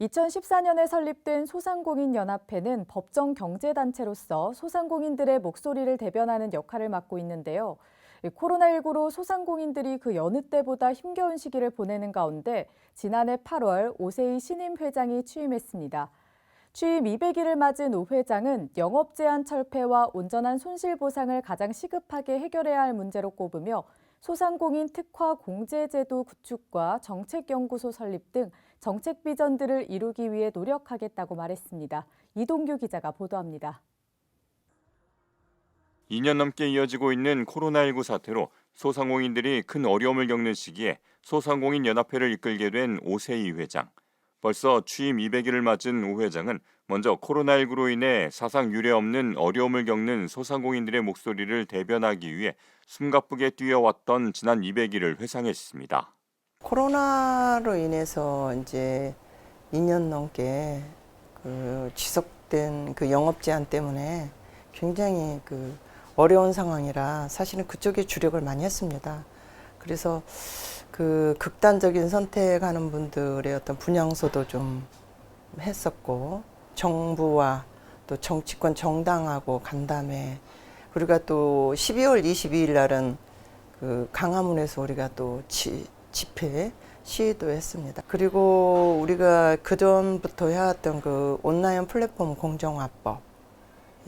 2014년에 설립된 소상공인연합회는 법정 경제단체로서 소상공인들의 목소리를 대변하는 역할을 맡고 있는데요. 이 코로나19로 소상공인들이 그 여느 때보다 힘겨운 시기를 보내는 가운데 지난해 8월 오세희 신임 회장이 취임했습니다. 취임 200일을 맞은 오 회장은 영업 제한 철폐와 온전한 손실 보상을 가장 시급하게 해결해야 할 문제로 꼽으며 소상공인 특화 공제제도 구축과 정책연구소 설립 등 정책 비전들을 이루기 위해 노력하겠다고 말했습니다. 이동규 기자가 보도합니다. 2년 넘게 이어지고 있는 코로나19 사태로 소상공인들이 큰 어려움을 겪는 시기에 소상공인 연합회를 이끌게 된 오세희 회장. 벌써 취임 200일을 맞은 오 회장은 먼저 코로나19로 인해 사상 유례 없는 어려움을 겪는 소상공인들의 목소리를 대변하기 위해 숨가쁘게 뛰어왔던 지난 200일을 회상했습니다. 코로나로 인해서 이제 2년 넘게 그 지속된 그 영업 제한 때문에 굉장히 그 어려운 상황이라 사실은 그쪽에 주력을 많이 했습니다. 그래서 그 극단적인 선택하는 분들의 어떤 분향소도 좀 했었고 정부와 또 정치권 정당하고 간담회 우리가 또 12월 22일 날은 그 강화문에서 우리가 또 지, 집회 시위도 했습니다. 그리고 우리가 그 전부터 해왔던 그 온라인 플랫폼 공정화법,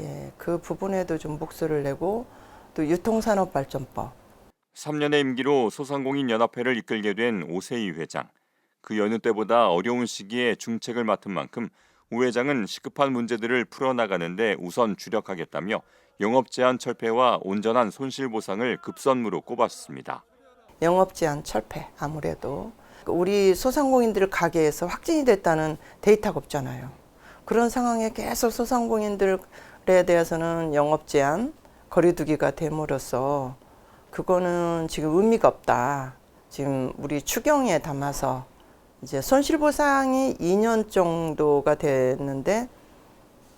예, 그 부분에도 좀 목소리를 내고 또 유통산업발전법, 3년의 임기로 소상공인 연합회를 이끌게 된 오세희 회장. 그 여느 때보다 어려운 시기에 중책을 맡은 만큼 우 회장은 시급한 문제들을 풀어나가는데 우선 주력하겠다며 영업 제한 철폐와 온전한 손실 보상을 급선무로 꼽았습니다. 영업 제한 철폐 아무래도 우리 소상공인들 가게에서 확진이 됐다는 데이터가 없잖아요. 그런 상황에 계속 소상공인들에 대해서는 영업 제한 거리두기가 됨으로써 그거는 지금 의미가 없다. 지금 우리 추경에 담아서 이제 손실보상이 2년 정도가 됐는데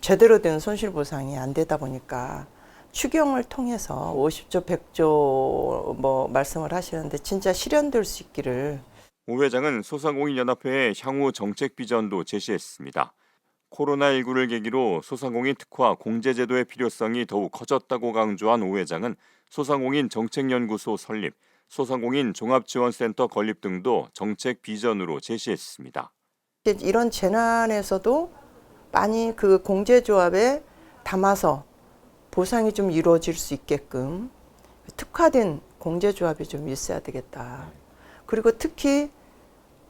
제대로 된 손실보상이 안 되다 보니까 추경을 통해서 50조, 100조 뭐 말씀을 하시는데 진짜 실현될 수 있기를 오 회장은 소상공인 연합회의 향후 정책 비전도 제시했습니다. 코로나19를 계기로 소상공인 특화 공제제도의 필요성이 더욱 커졌다고 강조한 오 회장은 소상공인 정책연구소 설립, 소상공인 종합지원센터 건립 등도 정책 비전으로 제시했습니다. 이런 재난에서도 많이 그 공제조합에 담아서 보상이 좀 이루어질 수 있게끔 특화된 공제조합이 좀 있어야 되겠다. 그리고 특히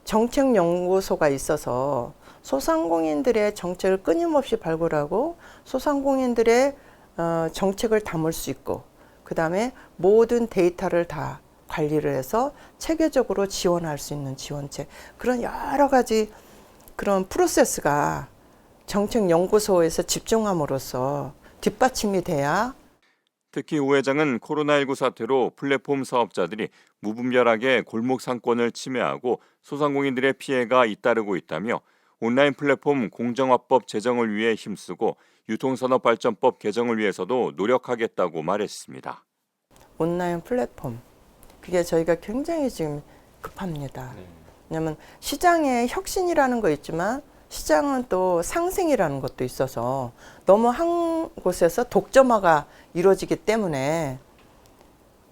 정책연구소가 있어서 소상공인들의 정책을 끊임없이 발굴하고 소상공인들의 어, 정책을 담을 수 있고 그 다음에 모든 데이터를 다 관리를 해서 체계적으로 지원할 수 있는 지원책 그런 여러 가지 그런 프로세스가 정책연구소에서 집중함으로써 뒷받침이 돼야 특히 오 회장은 코로나19 사태로 플랫폼 사업자들이 무분별하게 골목 상권을 침해하고 소상공인들의 피해가 잇따르고 있다며 온라인 플랫폼 공정화법 제정을 위해 힘쓰고 유통산업발전법 개정을 위해서도 노력하겠다고 말했습니다. 온라인 플랫폼 그게 저희가 굉장히 지금 급합니다. 왜냐하면 시장에 혁신이라는 거 있지만 시장은 또 상생이라는 것도 있어서 너무 한 곳에서 독점화가 이루어지기 때문에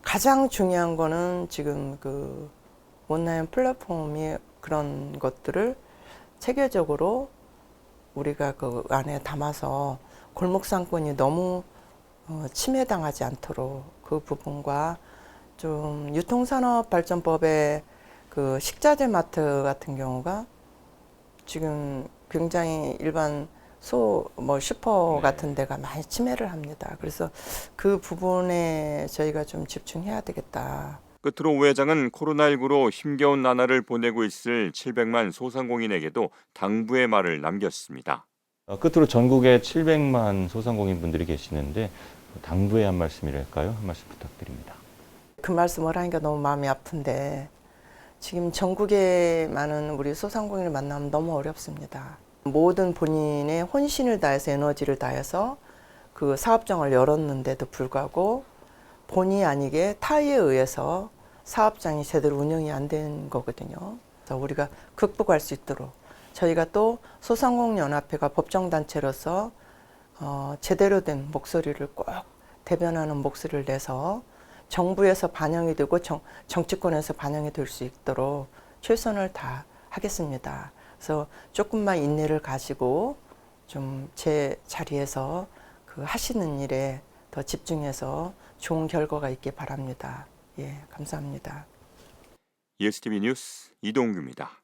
가장 중요한 거는 지금 그 온라인 플랫폼이 그런 것들을 체계적으로 우리가 그 안에 담아서 골목 상권이 너무 어, 침해당하지 않도록 그 부분과 좀 유통산업 발전법의 그 식자재 마트 같은 경우가 지금 굉장히 일반 소 뭐 슈퍼 네. 같은 데가 많이 침해를 합니다. 그래서 그 부분에 저희가 좀 집중해야 되겠다. 끝으로 오 회장은 코로나19로 힘겨운 나날을 보내고 있을 700만 소상공인에게도 당부의 말을 남겼습니다. 어, 끝으로 전국에 700만 소상공인 분들이 계시는데 당부의 한 말씀이랄까요? 한 말씀 부탁드립니다. 그 말씀을 하니까 너무 마음이 아픈데 지금 전국에 많은 우리 소상공인을 만나면 너무 어렵습니다. 모든 본인의 혼신을 다해서 에너지를 다해서 그 사업장을 열었는데도 불구하고 본의 아니게 타의에 의해서 사업장이 제대로 운영이 안 된 거거든요. 그래서 우리가 극복할 수 있도록 저희가 또 소상공인연합회가 법정단체로서 어, 제대로 된 목소리를 꼭 대변하는 목소리를 내서 정부에서 반영이 되고 정, 정치권에서 반영이 될 수 있도록 최선을 다 하겠습니다. 그래서 조금만 인내를 가지고 좀 제 자리에서 그 하시는 일에 더 집중해서 좋은 결과가 있길 바랍니다. 예, 감사합니다. ESTV 뉴스 이동규입니다.